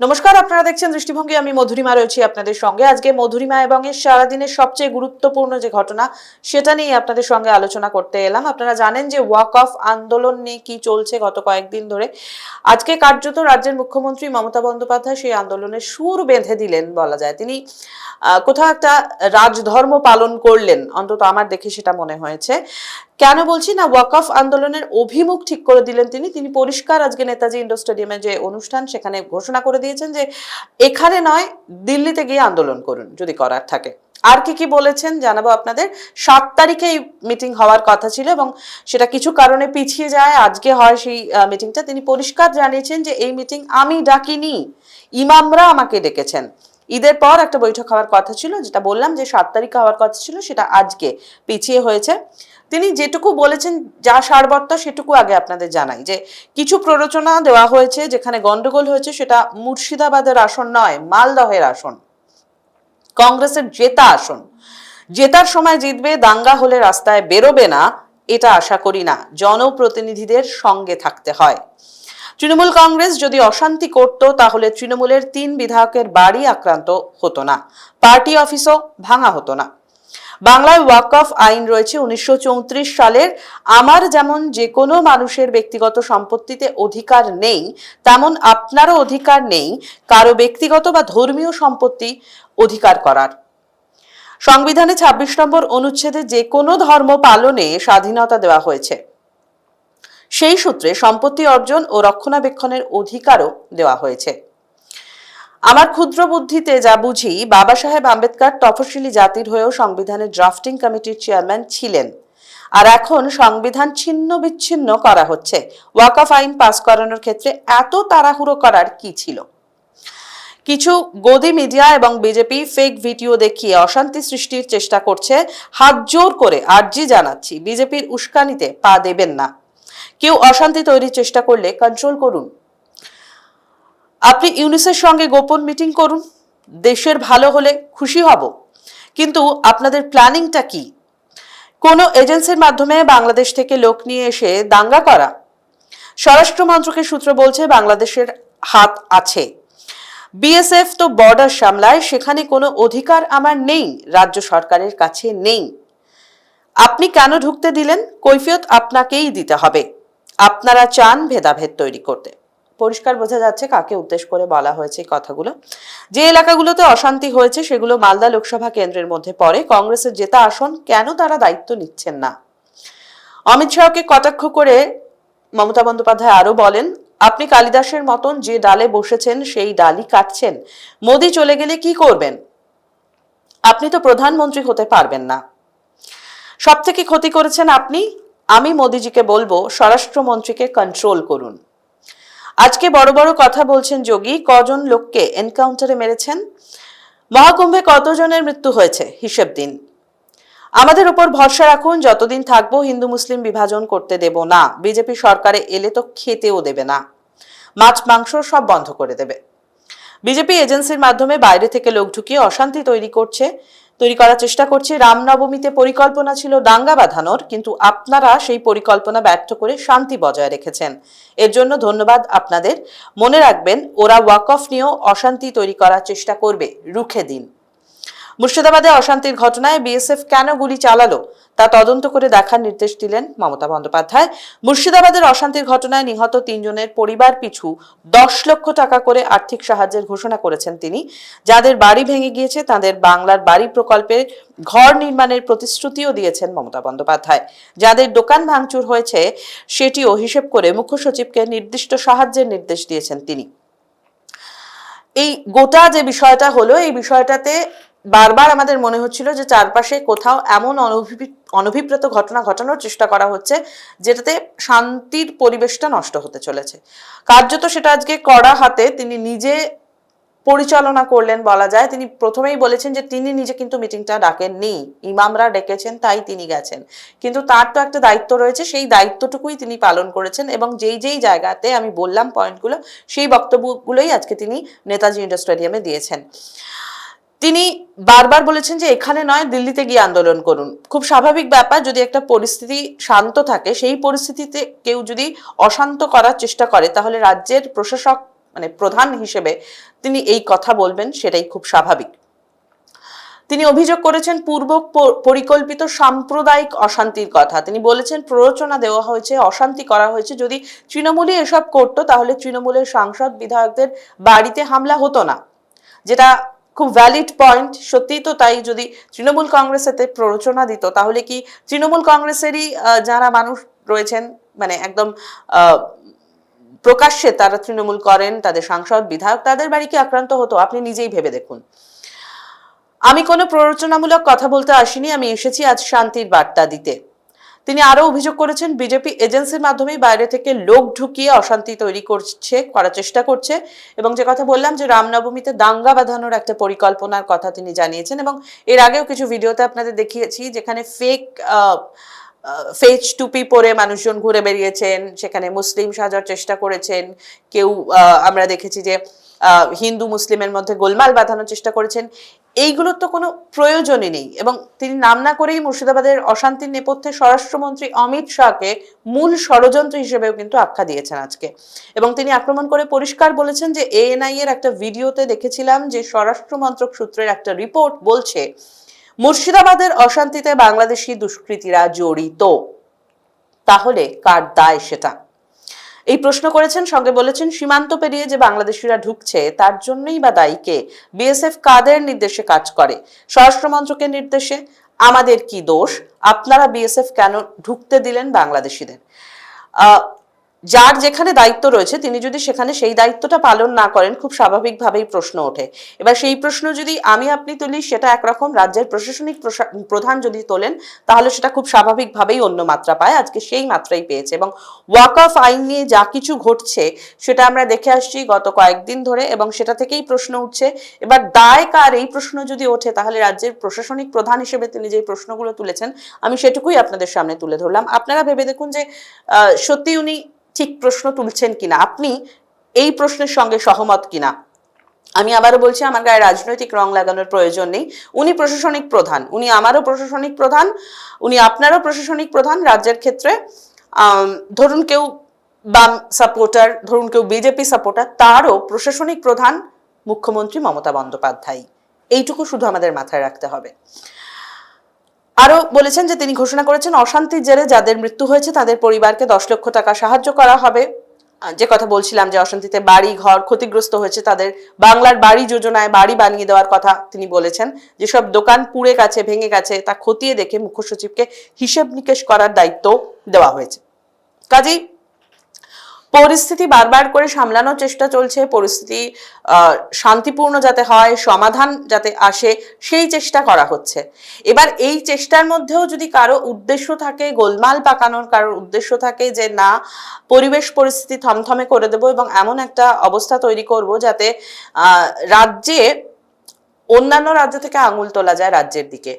নমস্কার, আপনারা দেখছেন দৃষ্টিভঙ্গি। আমি মধুরিমা রয়েছি আপনাদের সঙ্গে। আজকে মধুরিমা এবং এর সারাদিনের সবচেয়ে গুরুত্বপূর্ণ যে ঘটনা, সেটা নিয়ে আপনাদের সঙ্গে আলোচনা করতে এলাম। আপনারা জানেন যে ওয়াক অফ আন্দোলন নিয়ে কি চলছে গত কয়েকদিন ধরে। আজকে কার্যত রাজ্যের মুখ্যমন্ত্রী মমতা বন্দ্যোপাধ্যায় সেই আন্দোলনের সুর বেঁধে দিলেন বলা যায়। তিনি কোথাও একটা রাজধর্ম পালন করলেন। অন্তত আমার দেখে সেটা মনে হয়েছে। কেন বলছি না ওয়াকফ আন্দোলনের অভিমুখ ঠিক করে দিলেন তিনি। তিনি পরিষ্কার আজকে নেতাজি ইন্ডোর স্টেডিয়ামে যে অনুষ্ঠান, সেখানে ঘোষণা করে দিয়েছেন যে এখানে নয়, দিল্লিতে গিয়ে আন্দোলন করুন যদি করার থাকে। আর কি কি বলেছেন জানাব আপনাদের। সাত তারিখে এই মিটিং হওয়ার কথা ছিল এবং সেটা কিছু কারণে পিছিয়ে যায়। আজকে হয় সেই মিটিংটা। তিনি পরিষ্কার জানিয়েছেন যে এই মিটিং আমি ডাকিনি, ইমামরা আমাকে ডেকেছেন। ঈদের পর একটা বৈঠক হওয়ার কথা ছিল, যেটা বললাম যে সাত তারিখে হওয়ার কথা ছিল, সেটা আজকে পিছিয়ে হয়েছে। তিনি যেটুকু বলেছেন, যা সারবত্তা সেটুকু আগে আপনাদের জানাই, যে কিছু প্ররোচনা দেওয়া হয়েছে, যেখানে গন্ডগোল হয়েছে, সেটা মুর্শিদাবাদের আসন নয়, মালদহের আসন, কংগ্রেসের জেতা আসন। জেতার সময় জিতবে, দাঙ্গা হলে রাস্তায় বেরোবে না, এটা আশা করি না, জনপ্রতিনিধিদের সঙ্গে থাকতে হয়। তৃণমূল কংগ্রেস যদি অশান্তি করত, তাহলে তৃণমূলের তিন বিধায়কের বাড়ি আক্রান্ত হতো না, পার্টি অফিসও ভাঙা হতো না। বাংলায় ওয়াক অফ আইন রয়েছে উনিশশো চৌত্রিশ সালের। আমার যেমন যে কোনো মানুষের ব্যক্তিগত সম্পত্তিতে অধিকার নেই, তেমন আপনারও অধিকার নেই। কারও ব্যক্তিগত বা ধর্মীয় সম্পত্তি অধিকার করার। সংবিধানে ২৬ নম্বর অনুচ্ছেদে যে কোনো ধর্ম পালনে স্বাধীনতা দেওয়া হয়েছে। সেই সূত্রে সম্পত্তি অর্জন ও রক্ষণাবেক্ষণের অধিকারও দেওয়া হয়েছে। আমার ক্ষুদ্র বুদ্ধিতে যা বুঝি, বাবা সাহেব আম্বেদকর তফসিলি জাতির হয়েও সংবিধানের ড্রাফটিং কমিটির চেয়ারম্যান ছিলেন। আর এখন সংবিধান ছিন্ন বিচ্ছিন্ন করা হচ্ছে। ওয়াকফ আইন পাস করানোর ক্ষেত্রে এত তাড়াহুড়ো করার কি ছিল? কিছু গদি মিডিয়া এবং বিজেপি ফেক ভিডিও দেখিয়ে অশান্তি সৃষ্টির চেষ্টা করছে। হাত জোর করে আর্জি জানাচ্ছি, বিজেপির উস্কানিতে পা দেবেন না। কেউ অশান্তি তৈরির চেষ্টা করলে কন্ট্রোল করুন। আপনি ইউনিসের সঙ্গে গোপন মিটিং করুন। দেশের ভালো হলে খুশি হব। কিন্তু আপনাদের প্ল্যানিংটা কি? কোনো এজেন্সির মাধ্যমে বাংলাদেশ থেকে লোক নিয়ে এসে দাঙ্গা করা? স্বরাষ্ট্র মন্ত্রকের সূত্র বলছে, বাংলাদেশের হাত আছে। বিএসএফ তো বর্ডার সামলায়, সেখানে কোনো অধিকার আমার নেই, রাজ্য সরকারের কাছে নেই। আপনি কেন ঢুকতে দিলেন? কৈফিয়ত আপনাকেই দিতে হবে। আপনারা চান ভেদাভেদ তৈরি করতে। পরিষ্কার বোঝা যাচ্ছে কাকে উদ্দেশ্য করে বলা হয়েছে এই কথাগুলো। যে এলাকাগুলোতে অশান্তি হয়েছে সেগুলো মালদা লোকসভা কেন্দ্রের মধ্যে পড়ে। কংগ্রেসের জেতা আসন কেন তারা দায়িত্ব নিচ্ছেন না? অমিত শাহকে কটাক্ষ করে মমতা বন্দ্যোপাধ্যায় আরও বলেন, আপনি কালিদাসের মতন যে ডালে বসেছেন সেই ডালই কাটছেন। মোদি চলে গেলে কি করবেন? আপনি তো প্রধানমন্ত্রী হতে পারবেন না। সব থেকে ক্ষতি করেছেন আপনি? আমি মোদিজিকে বলব, স্বরাষ্ট্রমন্ত্রীকে কন্ট্রোল করুন। আজকে বড় বড় কথা বলছেন যোগী। কজন লোককে এনকাউন্টারে মেরেছেন? মহাকুম্ভে কতজনের মৃত্যু হয়েছে? হিসেব দিন। আমাদের উপর ভরসা রাখুন, যতদিন থাকব হিন্দু মুসলিম বিভাজন করতে দেব না। বিজেপি সরকারে এলে তো খেতেও দেবে না। মাছ মাংস সব বন্ধ করে দেবে। বিজেপি এজেন্সির মাধ্যমে বাইরে থেকে লোক ঢুকিয়ে অশান্তি তৈরি করছে, তৈরি করার চেষ্টা করছে। রামনবমীতে পরিকল্পনা ছিল দাঙ্গা বাঁধানোর, কিন্তু আপনারা সেই পরিকল্পনা ব্যর্থ করে শান্তি বজায় রেখেছেন। এর জন্য ধন্যবাদ আপনাদের। মনে রাখবেন, ওরা ওয়াক অফ নিয়েও অশান্তি তৈরি করার চেষ্টা করবে। রুখে দিন। মুর্শিদাবাদে অশান্তির ঘটনায় বিএসএফ কেন গুলি চালালো তা তদন্ত করে দেখার নির্দেশ দিলেন মমতা বন্দ্যোপাধ্যায়। মুর্শিদাবাদের অশান্তির ঘটনায় নিহত তিনজনের পরিবার পিছু দশ লক্ষ টাকা করে আর্থিক সাহায্যের ঘোষণা করেছেন তিনি। যাদের বাড়ি ভেঙে গিয়েছে, তাদের বাংলার বাড়ি প্রকল্পে ঘর নির্মাণের প্রতিশ্রুতিও দিয়েছেন মমতা বন্দ্যোপাধ্যায়। যাদের দোকান ভাঙচুর হয়েছে, সেটিও হিসেব করে মুখ্য সচিবকে নির্দিষ্ট সাহায্যের নির্দেশ দিয়েছেন তিনি। এই গোটা যে বিষয়টা হলো, এই বিষয়টাতে বারবার আমাদের মনে হচ্ছিল যে চারপাশে কোথাও এমন অনভিপ্রেত ঘটনা ঘটানোর চেষ্টা করা হচ্ছে, যেটাতে শান্তির পরিবেশটা নষ্ট হতে চলেছে। কার্যত সেটা আজকে কড়া হাতে তিনি নিজে পরিচালনা করলেন বলা যায়। তিনি প্রথমেই বলেছেন যে তিনি নিজে কিন্তু মিটিংটা ডাকেননি। ইমামরা ডেকেছেন, তাই তিনি গেছেন। কিন্তু তার তো একটা দায়িত্ব রয়েছে, সেই দায়িত্বটুকুই তিনি পালন করেছেন এবং যেই যেই জায়গাতে আমি বললাম পয়েন্টগুলো, সেই বক্তব্যগুলোই আজকে তিনি নেতাজি ইন্ডোর স্টেডিয়ামে দিয়েছেন। তিনি বারবার বলেছেন যে এখানে নয়, দিল্লিতে গিয়ে আন্দোলন করুন। খুব স্বাভাবিক ব্যাপার, যদি একটা পরিস্থিতি শান্ত থাকে, সেই পরিস্থিতিতে কেউ যদি অশান্ত করার চেষ্টা করে, তাহলে রাজ্যের প্রশাসক মানে প্রধান হিসেবে তিনি এই কথা বলবেন, সেটাই খুব স্বাভাবিক। তিনি অভিযোগ করেছেন পূর্ব পরিকল্পিত সাম্প্রদায়িক অশান্তির কথা। তিনি বলেছেন, প্ররোচনা দেওয়া হয়েছে, অশান্তি করা হয়েছে। যদি তৃণমূলই এসব করতো, তাহলে তৃণমূলের সাংসদ বিধায়কদের বাড়িতে হামলা হতো না, যেটা খুব ভ্যালিড পয়েন্ট সত্যিই তো তাই, যদি তৃণমূল কংগ্রেস এতে প্ররোচনা দিত, তাহলে কি তৃণমূল কংগ্রেসেরই যারা মানুষ রয়েছেন মানে একদম প্রকাশ্যে তারা তৃণমূল করেন, তাদের সাংসদ, বিধায়ক, তাদের বাড়ি কি আক্রান্ত হতো? আপনি নিজেই ভেবে দেখুন। আমি কোনো প্ররোচনামূলক কথা বলতে আসিনি, আমি এসেছি আজ শান্তির বার্তা দিতে। তিনি আরও অভিযোগ করেছেন, বিজেপি এজেন্সির মাধ্যমে বাইরে থেকে লোক ঢুকিয়ে অশান্তি তৈরি করছে, করার চেষ্টা করছে এবং যে কথা বললাম যে রামনবমীতে দাঙ্গা বাঁধানোর একটা পরিকল্পনার কথা তিনি জানিয়েছেন এবং এর আগেও কিছু ভিডিওতে আপনাদের দেখিয়েছি যেখানে ফেক ফেজ টুপি পরে মানুষজন ঘুরে বেরিয়েছেন, সেখানে মুসলিম সাজার চেষ্টা করেছেন, কেউ আমরা দেখেছি যে হিন্দু, মুসলিমের মধ্যে গোলমাল বাঁধানোর চেষ্টা করেছেন। এইগুলোর তো কোনো প্রয়োজনই নেই। এবং তিনি নাম না করেই মুর্শিদাবাদের অশান্তির নেপথ্যে স্বরাষ্ট্রমন্ত্রী অমিত শাহকে মূল ষড়যন্ত্র হিসেবেও কিন্তু আখ্যা দিয়েছেন আজকে। এবং তিনি আক্রমণ করে পরিষ্কার বলেছেন যে এএনআই এর একটা ভিডিওতে দেখেছিলাম যে স্বরাষ্ট্র মন্ত্রক সূত্রের একটা রিপোর্ট বলছে, মুর্শিদাবাদের অশান্তিতে বাংলাদেশি দুষ্কৃতীরা জড়িত। তাহলে কার দায় সেটা? এই প্রশ্ন করেছেন, সঙ্গে বলেছেন, সীমান্ত পেরিয়ে যে বাংলাদেশিরা ঢুকছে, তার জন্যই বা দায়ী কে বিএসএফ কাদের নির্দেশে কাজ করে? স্বরাষ্ট্র মন্ত্রকের নির্দেশে? আমাদের কি দোষ? আপনারা বিএসএফ কেন ঢুকতে দিলেন বাংলাদেশিদের? যার যেখানে দায়িত্ব রয়েছে, তিনি যদি সেখানে সেই দায়িত্বটা পালন না করেন, খুব স্বাভাবিকভাবেই প্রশ্ন ওঠে। এবার সেই প্রশ্ন যদি আমি আপনি তুলি, সেটা একরকম রাজ্যের প্রশাসনিক প্রশা- প্রধান যদি তোলেন, তাহলে সেটা খুব স্বাভাবিকভাবেই অন্য মাত্রা পায়। আজকে সেই মাত্রাই পেয়েছে এবং ওয়াক অফ আইন নিয়ে যা কিছু ঘটছে, সেটা আমরা দেখে আসছি গত কয়েকদিন ধরে এবং সেটা থেকেই প্রশ্ন উঠছে। এবার দায় কার এই প্রশ্ন যদি ওঠে, তাহলে রাজ্যের প্রশাসনিক প্রধান হিসেবে তিনি যে প্রশ্নগুলো তুলেছেন, আমি সেটুকুই আপনাদের সামনে তুলে ধরলাম। আপনারা ভেবে দেখুন যে সত্যি উনি ঠিক প্রশ্ন তুলছেন কিনা? আপনি এই প্রশ্নের সঙ্গে সহমত কিনা? আমি আবারও বলছি, আমার গায়ে রাজনৈতিক রং লাগানোর প্রয়োজন নেই। উনি প্রশাসনিক প্রধান, উনি আমারও প্রশাসনিক প্রধান, উনি আপনারও প্রশাসনিক প্রধান রাজ্যের ক্ষেত্রে। ধরুন কেউ বাম সাপোর্টার, ধরুন কেউ বিজেপি সাপোর্টার, তারও প্রশাসনিক প্রধান মুখ্যমন্ত্রী মমতা বন্দ্যোপাধ্যায়। এইটুকু শুধু আমাদের মাথায় রাখতে হবে। আরও বলেছেন যে তিনি ঘোষণা করেছেন অশান্তির জেরে যাদের মৃত্যু হয়েছে তাদের পরিবারকে দশ লক্ষ টাকা সাহায্য করা হবে। যে কথা বলছিলাম যে অশান্তিতে বাড়ি, ঘর ক্ষতিগ্রস্ত হয়েছে তাদের বাংলার বাড়ি যোজনায় বাড়ি বানিয়ে দেওয়ার কথা তিনি বলেছেন। যেসব দোকান পুড়ে গেছে, ভেঙে গেছে, তা খতিয়ে দেখে মুখ্য সচিবকে হিসেব নিকেশ করার দায়িত্ব দেওয়া হয়েছে। কাজেই পরিস্থিতি বারবার করে সামলানোর চেষ্টা চলছে, পরিস্থিতি শান্তিপূর্ণ যাতে হয়, সমাধান যাতে আসে, সেই চেষ্টা করা হচ্ছে। এবার এই চেষ্টার মধ্যেও যদি কারও উদ্দেশ্য থাকে, গোলমাল পাকানোর কারোর উদ্দেশ্য থাকে যে, না, পরিবেশ পরিস্থিতি থমথমে করে দেব এবং এমন একটা অবস্থা তৈরি করব যাতে রাজ্যে অন্যান্য রাজ্য থেকে আঙুল তোলা যায় রাজ্যের দিকে।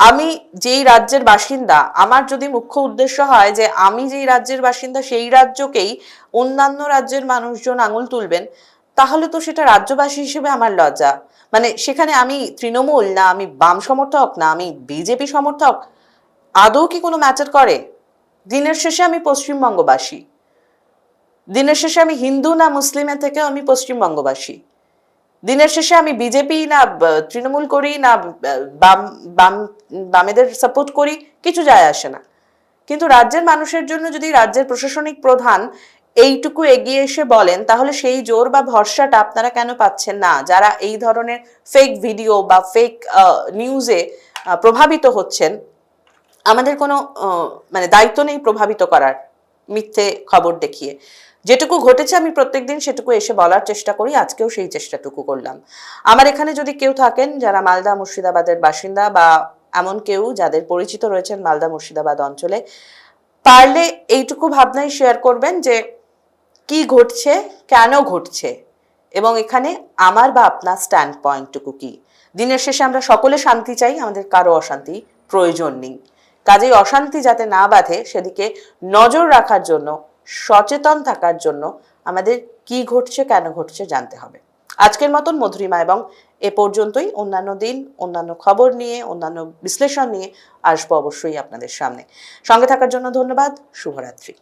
আমি যেই রাজ্যের বাসিন্দা, আমার যদি মুখ্য উদ্দেশ্য হয় যে আমি যেই রাজ্যের বাসিন্দা, সেই রাজ্যকেই অন্যান্য রাজ্যের মানুষজন আঙুল তুলবেন, তাহলে তো সেটা রাজ্যবাসী হিসেবে আমার লজ্জা। মানে সেখানে আমি তৃণমূল না, আমি বাম সমর্থক না, আমি বিজেপি সমর্থক, আদৌ কি কোনো ম্যাটার করে? দিনের শেষে আমি পশ্চিমবঙ্গবাসী। দিনের শেষে আমি হিন্দু না মুসলিমের থেকে আমি পশ্চিমবঙ্গবাসী। দিনের শেষে আমি বিজেপি না তৃণমূল করি না বাম বাম, বামেদের সাপোর্ট করি, কিছু যায় আসে না। কিন্তু রাজ্যের মানুষের জন্য যদি রাজ্যের প্রশাসনিক প্রধান এইটুকু এগিয়ে এসে বলেন, তাহলে সেই জোর বা ভরসাটা আপনারা কেন পাচ্ছেন না? যারা এই ধরনের ফেক ভিডিও বা ফেক নিউজে প্রভাবিত হচ্ছেন, আমাদের কোনো মানে দায়িত্ব নেই প্রভাবিত করার, মিথ্যে খবর দেখিয়ে। যেটুকু ঘটেছে আমি প্রত্যেকদিন সেটুকু এসে বলার চেষ্টা করি, আজকেও সেই চেষ্টাটুকু করলাম। আমার এখানে যদি কেউ থাকেন যারা মালদা মুর্শিদাবাদের বাসিন্দা বা এমন কেউ যাদের পরিচিত রয়েছেন মালদা মুর্শিদাবাদ অঞ্চলে, পারলে এইটুকু ভাবনাই শেয়ার করবেন যে কি ঘটছে, কেন ঘটছে এবং এখানে আমার বা আপনার স্ট্যান্ড পয়েন্টটুকু কি? দিনের শেষে আমরা সকলে শান্তি চাই, আমাদের কারও অশান্তি প্রয়োজন নেই। কাজেই অশান্তি যাতে না বাঁধে, সেদিকে নজর রাখার জন্য সচেতন থাকার জন্য আমাদের কি ঘটছে, কেন ঘটছে জানতে হবে। আজকের মতন মধুরিমা এবং এ পর্যন্তই। অন্যান্য দিন, অন্যান্য খবর নিয়ে, অন্যান্য বিশ্লেষণ নিয়ে আসব অবশ্যই আপনাদের সামনে। সঙ্গে থাকার জন্য ধন্যবাদ। শুভরাত্রি।